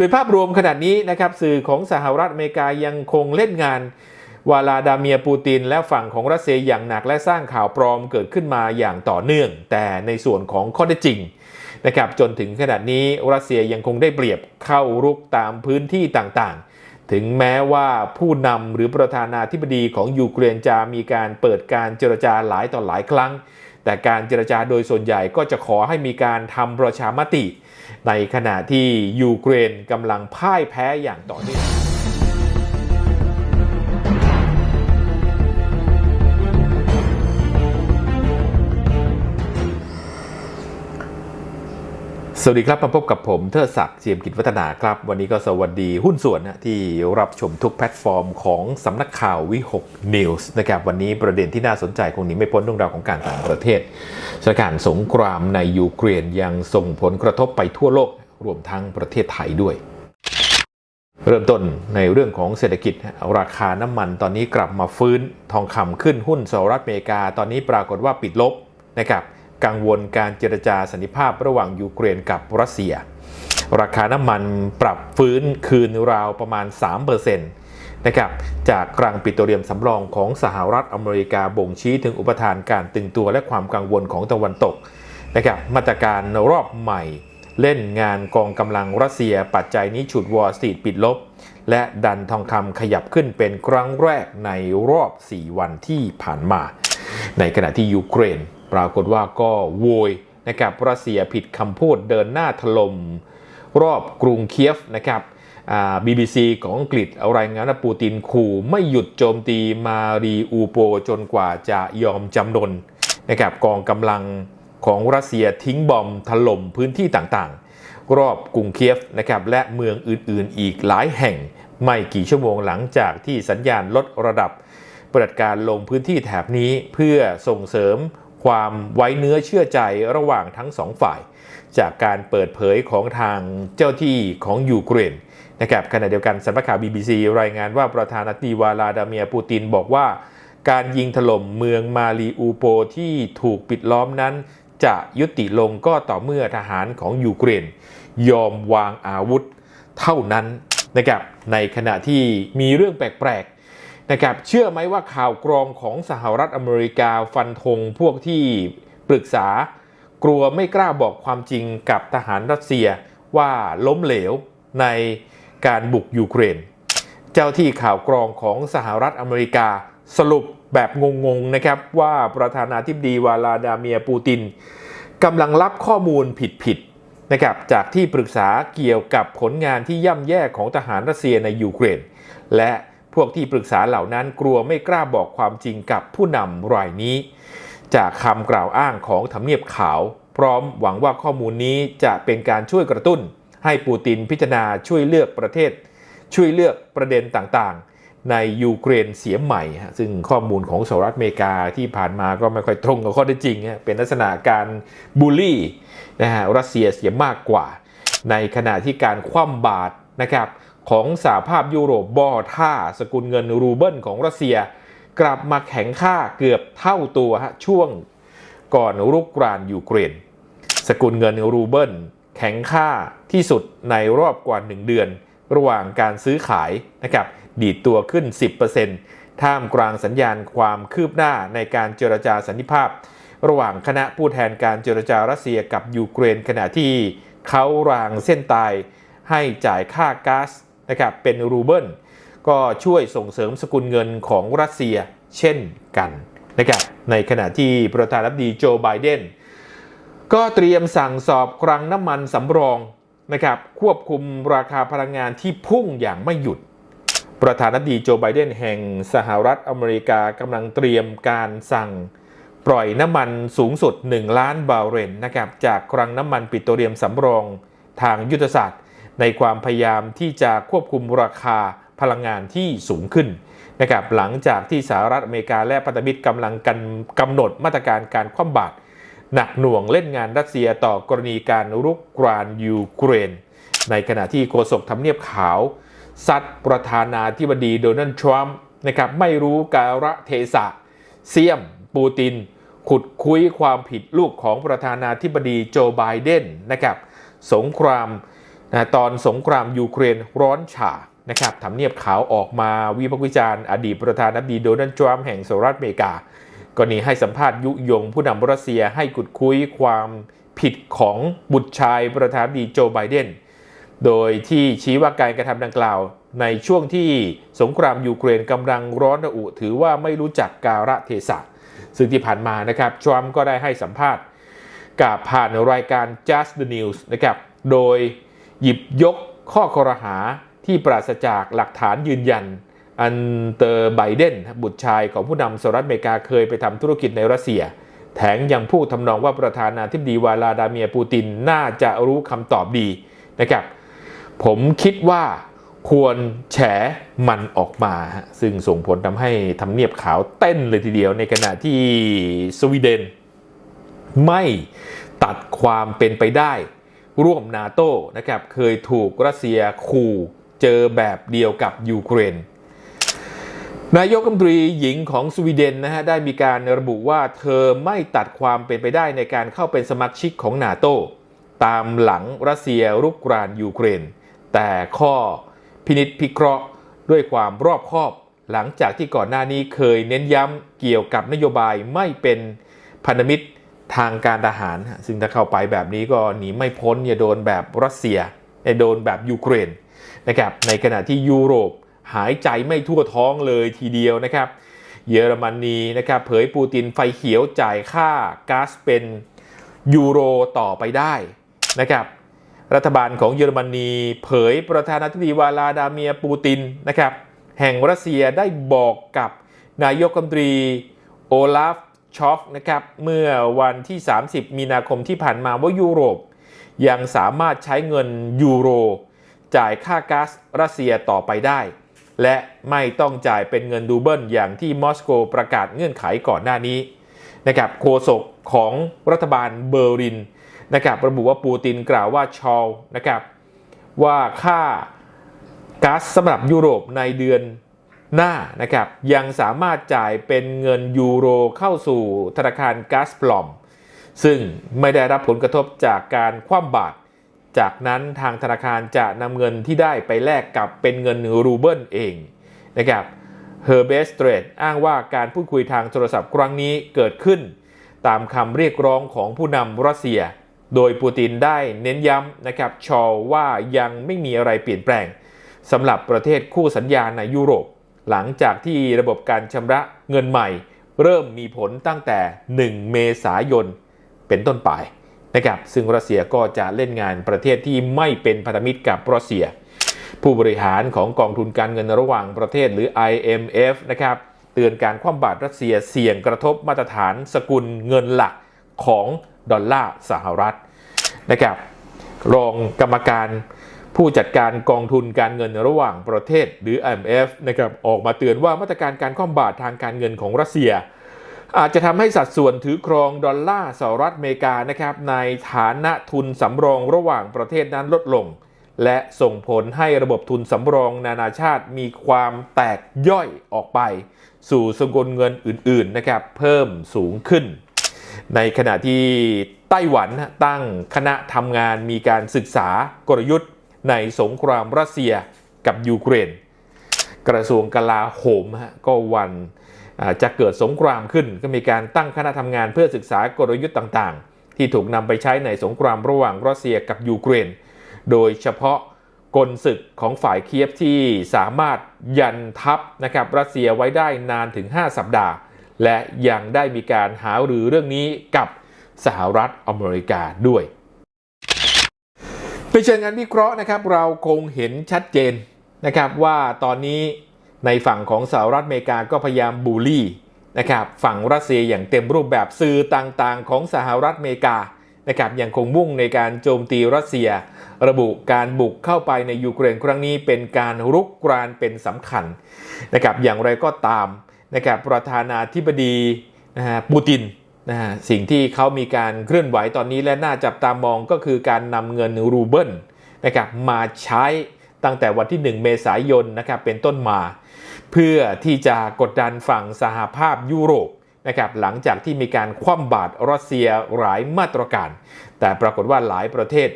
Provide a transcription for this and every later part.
โดยภาพรวมขนาดนี้นะครับสื่อของสหรัฐอเมริกายังคงเล่นงานวลาดาเมียปูตินและฝั่งของรัสเซียอย่างหนักและสร้างข่าวปลอมเกิดขึ้นมาอย่างต่อเนื่อง แต่ในส่วนของข้อเท็จจริงนะครับจนถึงขนาดนี้รัสเซียยังคงได้เปรียบเข้ารุกตามพื้นที่ต่างๆ ถึงแม้ว่าผู้นำหรือประธานาธิบดีของยูเครนจะมีการเปิดการเจรจาหลายต่อหลายครั้ง แต่การเจรจาโดยส่วนใหญ่ก็จะขอให้มีการทำประชามติ ในขณะที่ยูเครนกำลังพ่ายแพ้อย่างต่อเนื่อง สวัสดีครับมาพบกับผมเทิดศักดิ์เจียมกิจวัฒนาครับ วันนี้ก็สวัสดีหุ้นส่วนนะที่รับชมทุกแพลตฟอร์มของสำนักข่าววิหกนิวส์นะครับวันนี้ประเด็นที่น่าสนใจคงหนีไม่พ้นเรื่องราวของการต่างประเทศสถานการณ์สงครามในยูเครนยังส่งผลกระทบไปทั่วโลกรวมทั้งประเทศไทยด้วย เริ่มต้นในเรื่องของเศรษฐกิจ ราคาน้ำมันตอนนี้กลับมาฟื้นทองคำขึ้นหุ้นสหรัฐอเมริกา ตอนนี้ปรากฏว่าปิดลบนะครับ กังวลการเจรจาสันติภาพระหว่างยูเครนกับรัสเซีย ราคาน้ำมันปรับฟื้นคืนราวประมาณ 3%นะครับจากกลางปิโตรเลียมสำรองของสหรัฐอเมริกาบ่งชี้ถึงอุปทานการตึงตัวและความกังวลของตะวันตกนะครับมาตรการรอบใหม่เล่นงานกองกำลังรัสเซียปัจจัยนี้ฉุดวอลสตรีทปิดลบ และดันทองคำขยับขึ้นเป็นครั้งแรกในรอบ 4 วันที่ผ่านมา ในขณะที่ยูเครน ปรากฏว่าก็โวยนะครับรัสเซียผิดคำพูดเดินหน้าถล่มรอบกรุงเคียฟนะครับอ่า BBC ของอังกฤษเอารายงานว่าปูตินขู่ไม่หยุดโจมตีมารีอูโปจนกว่าจะยอมจำนนนะครับกองกำลังของรัสเซียทิ้งบอมถล่มพื้นที่ต่างๆ รอบกรุงเคียฟนะครับและเมืองอื่นๆ อีกหลายแห่ง ไม่กี่ชั่วโมงหลังจากที่สัญญาณลดระดับปฏิบัติการลงพื้นที่แถบนี้เพื่อส่งเสริม ความไว้เนื้อเชื่อใจระหว่างทั้งสองฝ่าย จากการเปิดเผยของทางเจ้าที่ของยูเครนนะครับขณะเดียวกันสำนักข่าว BBC รายงานว่าประธานาธิบดีวลาดาเมียปูตินบอกว่า การยิงถล่มเมืองมารีอูโปที่ถูกปิดล้อมนั้น จะยุติลงก็ต่อเมื่อทหารของยูเครน ยอมวางอาวุธเท่านั้นนะครับในขณะที่มีเรื่องแปลกๆ นะครับเชื่อไหมว่าข่าวกรองของสหรัฐอเมริกาฟันธงพวกที่ปรึกษากลัวไม่กล้าบอกความจริงกับทหารรัสเซียว่าล้มเหลวในการบุกยูเครน เจ้าที่ข่าวกรองของสหรัฐอเมริกาสรุปแบบงงๆนะครับว่าประธานาธิบดีวลาดาเมียปูตินกำลังรับข้อมูลผิดๆนะครับจากที่ปรึกษาเกี่ยวกับผลงานที่ย่ำแย่ของทหารรัสเซียในยูเครน และ พวกที่ปรึกษาเหล่านั้นกลัวไม่กล้าบอกความจริงกับผู้นำรายนี้ จากคำกล่าวอ้างของทำเนียบขาว พร้อมหวังว่าข้อมูลนี้จะเป็นการช่วยกระตุ้น ให้ปูตินพิจารณาช่วยเลือกประเทศ ช่วยเลือกประเด็นต่างๆ ในยูเครนเสียใหม่ ซึ่งข้อมูลของสหรัฐอเมริกาที่ผ่านมาก็ไม่ค่อยตรงกับข้อเท็จจริง เป็นลักษณะการบูลลี่นะฮะรัสเซียเสียมากกว่า ในขณะที่การคว่ำบาตรนะครับ ของสหภาพยุโรปบอท่าสกุลเงินรูเบิลของรัสเซีย กลับมาแข็งค่าเกือบเท่าตัวฮะช่วงก่อนรุกรานยูเครน สกุลเงินรูเบิลแข็งค่าที่สุดในรอบกว่า 1 เดือน ระหว่างการซื้อขายนะครับดีดตัวขึ้น 10%ท่ามกลางสัญญาณความคืบหน้าในการเจรจาสันติภาพ ระหว่างคณะผู้แทนการเจรจารัสเซียกับยูเครนขณะที่เขารางเส้นตายให้จ่ายค่าก๊าซ นะครับเป็นรูเบิลก็ช่วยส่งเสริมสกุลเงินของรัสเซียเช่นกันนะครับในขณะที่ประธานาธิบดีโจไบเดนก็เตรียมสั่งสอบคลังน้ำมันสำรองนะครับควบคุมราคาพลังงานที่พุ่งอย่างไม่หยุด ประธานาธิบดีโจไบเดนแห่งสหรัฐอเมริกากำลังเตรียมการสั่งปล่อยน้ำมันสูงสุด 1 ล้านบาร์เรลนะครับจากคลังน้ำมันปิโตรเลียมสำรองทางยุทธศาสตร์ ในความพยายามที่จะควบคุมราคาพลังงานที่สูงขึ้นนะครับหลังจากที่สหรัฐอเมริกาและพันธมิตรกำลังกันกำหนดมาตรการการคว่ำบาตรหนักหน่วงเล่นงานรัสเซียต่อกรณีการรุกรานยูเครน ในขณะที่โฆษกทำเนียบขาว ซัดประธานาธิบดีโดนัลด์ทรัมป์นะครับไม่รู้กาละเทศะ เสียม ปูติน ขุดคุยความผิดลูกของประธานาธิบดีโจไบเดนนะครับสงคราม นะตอนสงครามยูเครนร้อนฉานะครับทำเนียบขาวออกมาวิพากษ์วิจารณ์อดีตประธานาธิบดีโดนัลด์ทรัมป์แห่งสหรัฐอเมริกา กรณีให้สัมภาษณ์ยุยงผู้นำรัสเซียให้กุดคุยความผิดของบุตรชายประธานาธิบดีโจไบเดน โดยที่ชี้ว่าการกระทำดังกล่าว ในช่วงที่สงครามยูเครนกำลังร้อนระอุ ถือว่าไม่รู้จักกาลเทศะ ซึ่งที่ผ่านมานะครับทรัมป์ก็ได้ให้สัมภาษณ์กับผ่านรายการ Just the News นะครับ โดย หยิบยกข้อคอรหาที่ปราศจากหลักฐานยืนยัน อันเตอร์ไบเดนบุตรชายของผู้นำสหรัฐอเมริกาเคยไปทำธุรกิจในรัสเซีย แถงยังพูดทำนองว่าประธานาธิบดีวลาดาเมียปูตินน่าจะรู้คำตอบดีนะครับ ผมคิดว่าควรแฉมันออกมา ซึ่งส่งผลทำให้ทำเนียบขาวเต้นเลยทีเดียวในขณะที่สวีเดน ไม่ตัดความเป็นไปได้ ร่วมนาโต้นะครับเคยถูกรัสเซียขู่เจอแบบเดียวกับยูเครนนายกรัฐมนตรีหญิงของสวีเดนนะฮะได้มีการระบุว่าเธอไม่ตัดความเป็นไปได้ในการเข้าเป็นสมาชิกของนาโต้ตามหลังรัสเซียรุกรานยูเครน แต่ข้อพินิษพิเคราะห์ด้วยความรอบคอบ หลังจากที่ก่อนหน้านี้เคยเน้นย้ำเกี่ยวกับนโยบายไม่เป็นพันธมิตร ทางการทหาร ซึ่งถ้าเข้าไปแบบนี้ก็หนีไม่พ้นอย่าโดนแบบรัสเซียอย่าโดนแบบยูเครนนะครับในขณะที่ยุโรปหายใจไม่ทั่วท้องเลยทีเดียวนะครับ เยอรมนีนะครับเผยปูตินไฟเขียวจ่ายค่าก๊าซเป็นยูโรต่อไปได้นะครับรัฐบาลของเยอรมนีเผยประธานาธิบดีวลาดาเมียปูตินนะครับแห่งรัสเซียได้บอกกับนายกรัฐมนตรีโอลาฟ ช็อฟนะครับเมื่อวันที่ 30 มีนาคมที่ผ่านมาว่ายุโรป ยังสามารถใช้เงินยูโร จ่ายค่าก๊าซรัสเซียต่อไปได้ และไม่ต้องจ่ายเป็นเงินดูเบิลอย่างที่มอสโกประกาศเงื่อนไขก่อนหน้านี้นะครับโฆษกของรัฐบาลเบอร์ลินนะครับระบุว่าปูตินกล่าวว่าชอลนะครับว่าค่าก๊าซสำหรับยุโรปในเดือน หน้านะครับยังสามารถจ่ายเป็นเงินยูโรเข้าสู่ธนาคารกาซปลอม ซึ่งไม่ได้รับผลกระทบจากการคว่ำบาตรจากนั้นทางธนาคารจะนำเงินที่ได้ไปแลกกับเป็นเงินรูเบิลเองนะครับเฮอร์เบสเตรดอ้างว่าการพูดคุยทางโทรศัพท์ครั้งนี้เกิดขึ้น ตามคำเรียกร้องของผู้นำรัสเซีย โดยปูตินได้เน้นย้ำนะครับชอลว่ายังไม่มีอะไรเปลี่ยนแปลงสำหรับประเทศคู่สัญญาในยุโรป หลังจากที่ระบบการชำระเงินใหม่ เริ่มมีผลตั้งแต่ 1 เมษายน เป็นต้นไปนะครับซึ่งรัสเซียก็จะเล่นงานประเทศที่ไม่เป็นพันธมิตรกับรัสเซีย ผู้บริหารของกองทุนการเงินระหว่างประเทศหรือ IMF นะครับเตือนการคว่ำบาตรรัสเซียเสี่ยงกระทบมาตรฐานสกุลเงินหลักของดอลลาร์สหรัฐนะครับรองกรรมการ ผู้จัดการกองทุนการเงินระหว่างประเทศหรือ IMF นะครับออกมาเตือนว่ามาตรการการคว่ำบาตรทางการเงินของรัสเซีย อาจจะทำให้สัดส่วนถือครองดอลลาร์สหรัฐอเมริกานะครับในฐานะทุนสำรองระหว่างประเทศนั้นลดลง และส่งผลให้ระบบทุนสำรองนานาชาติมีความแตกย่อยออกไป สู่สกุลเงินอื่นๆนะครับเพิ่มสูงขึ้น ในขณะที่ไต้หวันตั้งคณะทำงานมีการศึกษากลยุทธ์ ในสงครามรัสเซียกับยูเครน กระทรวงกลาโหมฮะก็วันจะเกิดสงครามขึ้นก็มีการตั้งคณะทำงานเพื่อศึกษากลยุทธ์ต่างๆ ที่ถูกนำไปใช้ในสงครามระหว่างรัสเซียกับยูเครน โดยเฉพาะกลศึกของฝ่ายเคียฟที่สามารถยันทัพนะครับรัสเซียไว้ได้นานถึง 5 สัปดาห์ และยังได้มีการหาหรือเรื่องนี้กับสหรัฐอเมริกาด้วย ไปเชิญงานวิเคราะห์นะครับเราคงเห็นชัดเจนนะครับว่าตอนนี้ในฝั่งของสหรัฐอเมริกาก็พยายามบูลลี่นะครับฝั่งรัสเซียอย่างเต็มรูปแบบสื่อต่างๆ ของสหรัฐอเมริกานะครับยังคงมุ่งในการโจมตีรัสเซีย ระบุการบุกเข้าไปในยูเครนครั้งนี้เป็นการรุกรานเป็นสำคัญนะครับอย่างไรก็ตามนะครับประธานาธิบดีนะฮะปูติน นะฮะสิ่งที่เขามีการเคลื่อนไหวตอนนี้และน่าจับตามองก็คือการนำเงินรูเบิลนะครับมาใช้ตั้งแต่วันที่ 1 เมษายนนะครับเป็นต้นมา เพื่อที่จะกดดันฝั่งสหภาพยุโรปนะครับหลังจากที่มีการคว่ำบาตรรัสเซียหลายมาตรการ แต่ปรากฏว่าหลายประเทศ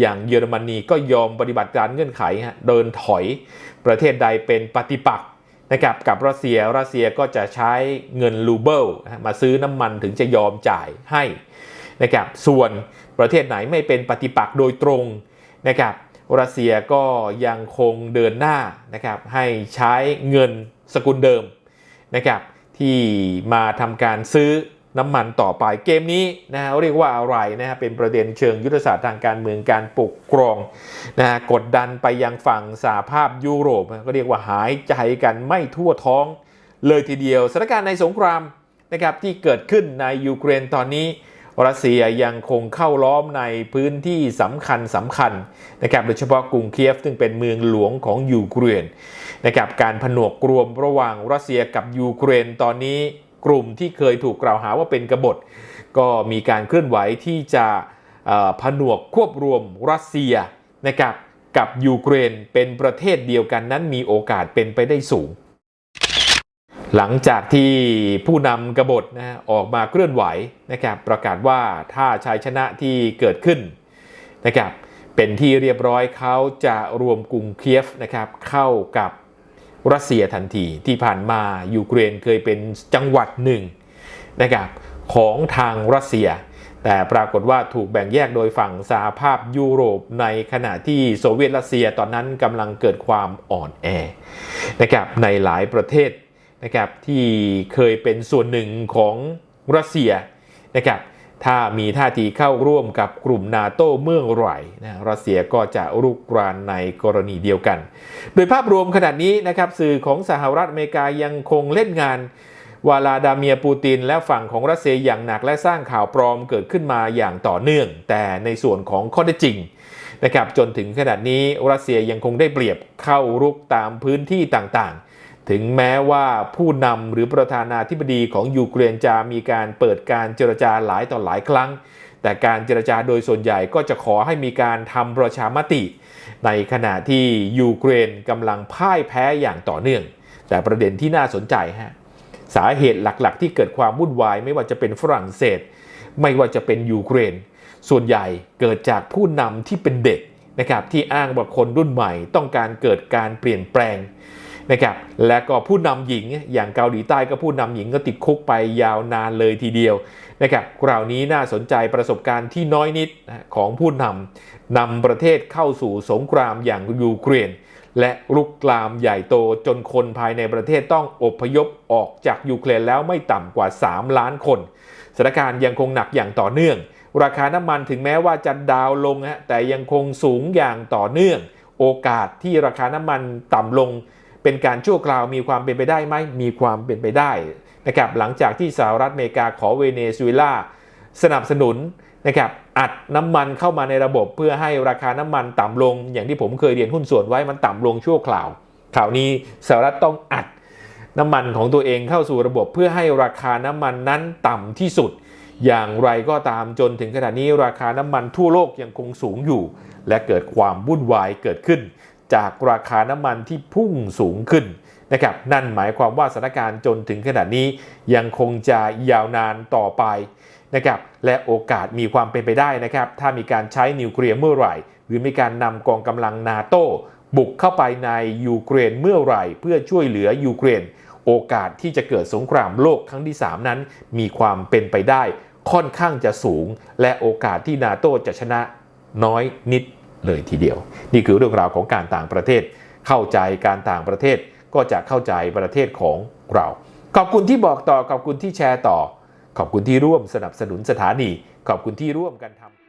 อย่างเยอรมนีก็ยอมปฏิบัติตามเงื่อนไขฮะเดินถอย ประเทศใดเป็นปฏิปักษ์ นะครับกับรัสเซียรัสเซียก็จะใช้เงินรูเบิลมาซื้อน้ำมันถึงจะยอมจ่ายให้นะครับส่วนประเทศไหนไม่เป็นปฏิปักษ์โดยตรงนะครับรัสเซียก็ยังคงเดินหน้านะครับให้ใช้เงินสกุลเดิมนะครับที่มาทำการซื้อ น้ำมันต่อไปเกมนี้นะฮะเรียกว่าอะไรนะฮะเป็นประเด็นเชิงยุทธศาสตร์ทางการเมืองการปกครองนะฮะกดดันไปยังฝั่งสหภาพยุโรปก็เรียกว่าหายใจกันไม่ทั่วท้อง เลยทีเดียวสถานการณ์ในสงครามนะครับที่เกิดขึ้นในยูเครนตอนนี้รัสเซียยังคงเข้าล้อมในพื้นที่สำคัญสำคัญนะครับโดยเฉพาะกรุงเคียฟซึ่งเป็นเมืองหลวงของยูเครนนะครับการผนวกรวมระหว่างรัสเซียกับยูเครนตอนนี้ กลุ่มที่เคยถูกกล่าวหาว่าเป็นกบฏ ก็มีการเคลื่อนไหวที่จะผนวกควบรวมรัสเซียนะครับกับยูเครนเป็นประเทศเดียวกันนั้นมีโอกาสเป็นไปได้สูง หลังจากที่ผู้นำกบฏนะฮะออกมาเคลื่อนไหวนะครับประกาศว่าถ้าชัยชนะที่เกิดขึ้นนะครับเป็นที่เรียบร้อยเขาจะรวมกรุงเคียฟนะครับเข้ากับ รัสเซียทันทีที่ผ่านมายูเครนเคยเป็นจังหวัดหนึ่งนะครับของทางรัสเซีย แต่ปรากฏว่าถูกแบ่งแยกโดยฝั่งสหภาพยุโรปในขณะที่โซเวียตรัสเซียตอนนั้นกำลังเกิดความอ่อนแอนะครับในหลายประเทศนะครับที่เคยเป็นส่วนหนึ่งของรัสเซียนะครับ ถ้ามีท่าทีเข้าร่วมกับกลุ่มนาโต้เมื่อไหร่นะรัสเซียก็จะรุกรานในกรณีเดียวกัน โดยภาพรวมขนาดนี้นะครับสื่อของสหรัฐอเมริกายังคงเล่นงานวลาดาเมียปูตินและฝั่งของรัสเซียอย่างหนักและสร้างข่าวปลอมเกิดขึ้นมาอย่างต่อเนื่อง แต่ในส่วนของข้อเท็จจริงนะครับจนถึงขนาดนี้รัสเซียยังคงได้เปรียบเข้ารุกตามพื้นที่ต่างๆ ถึงแม้ว่าผู้นำหรือประธานาธิบดีของยูเครนจะมีการเปิดการเจรจาหลายต่อหลายครั้ง แต่การเจรจาโดยส่วนใหญ่ก็จะขอให้มีการทำประชามติ ในขณะที่ยูเครนกำลังพ่ายแพ้อย่างต่อเนื่อง แต่ประเด็นที่น่าสนใจฮะสาเหตุหลักๆ ที่เกิดความวุ่นวายไม่ว่าจะเป็นฝรั่งเศส ไม่ว่าจะเป็นยูเครน ส่วนใหญ่เกิดจากผู้นำที่เป็นเด็กนะครับที่อ้างว่าคนรุ่นใหม่ต้องการเกิดการเปลี่ยนแปลง นะครับและก็ผู้นำหญิงอย่างเกาหลีใต้ก็ผู้นำหญิงก็ติดคุกไปยาวนานเลยทีเดียวนะครับคราวนี้น่าสนใจประสบการณ์ที่น้อยนิดของผู้นำนำประเทศเข้าสู่สงครามอย่างยูเครนและลุกลามใหญ่โตจนคนภายในประเทศต้องอพยพออกจากยูเครนแล้วไม่ต่ำกว่า 3 ล้านคนสถานการณ์ยังคงหนักอย่างต่อเนื่อง ราคาน้ำมันถึงแม้ว่าจะดาวลงฮะแต่ยังคงสูงอย่างต่อเนื่อง โอกาสที่ราคาน้ำมันต่ำลง เป็นการชั่วคราวมีความเป็นไปได้ไหมมีความเป็นไปได้นะครับหลังจากที่สหรัฐอเมริกาขอเวเนซุเอลาสนับสนุนนะครับอัดน้ำมันเข้ามาในระบบเพื่อให้ราคาน้ำมันต่ำลง อย่างที่ผมเคยเรียนหุ้นส่วนไว้มันต่ำลงชั่วคราวข่าวนี้สหรัฐต้องอัดน้ำมันของตัวเองเข้าสู่ระบบเพื่อให้ราคาน้ำมันนั้นต่ำที่สุด อย่างไรก็ตามจนถึงขณะนี้ราคาน้ำมันทั่วโลกยังคงสูงอยู่ และเกิดความวุ่นวายเกิดขึ้น จากราคาน้ำมันที่พุ่งสูงขึ้นนะครับนั่นหมายความว่าสถานการณ์จนถึงขณะนี้ยังคงจะยาวนานต่อไปนะครับและโอกาสมีความเป็นไปได้นะครับ ถ้ามีการใช้นิวเคลียร์เมื่อไหร่ หรือมีการนำกองกำลังนาโต้บุกเข้าไปในยูเครนเมื่อไหร่ เพื่อช่วยเหลือยูเครน โอกาสที่จะเกิดสงครามโลกครั้งที่ 3 นั้น มีความเป็นไปได้ ค่อนข้างจะสูง และโอกาสที่นาโต้จะชนะน้อยนิด เลยทีเดียว นี่คือเรื่องราวของการต่างประเทศ เข้าใจการต่างประเทศก็จะเข้าใจประเทศของเรา ขอบคุณที่บอกต่อขอบคุณที่แชร์ต่อ ขอบคุณที่ร่วมสนับสนุนสถานี ขอบคุณที่ร่วมกันทำ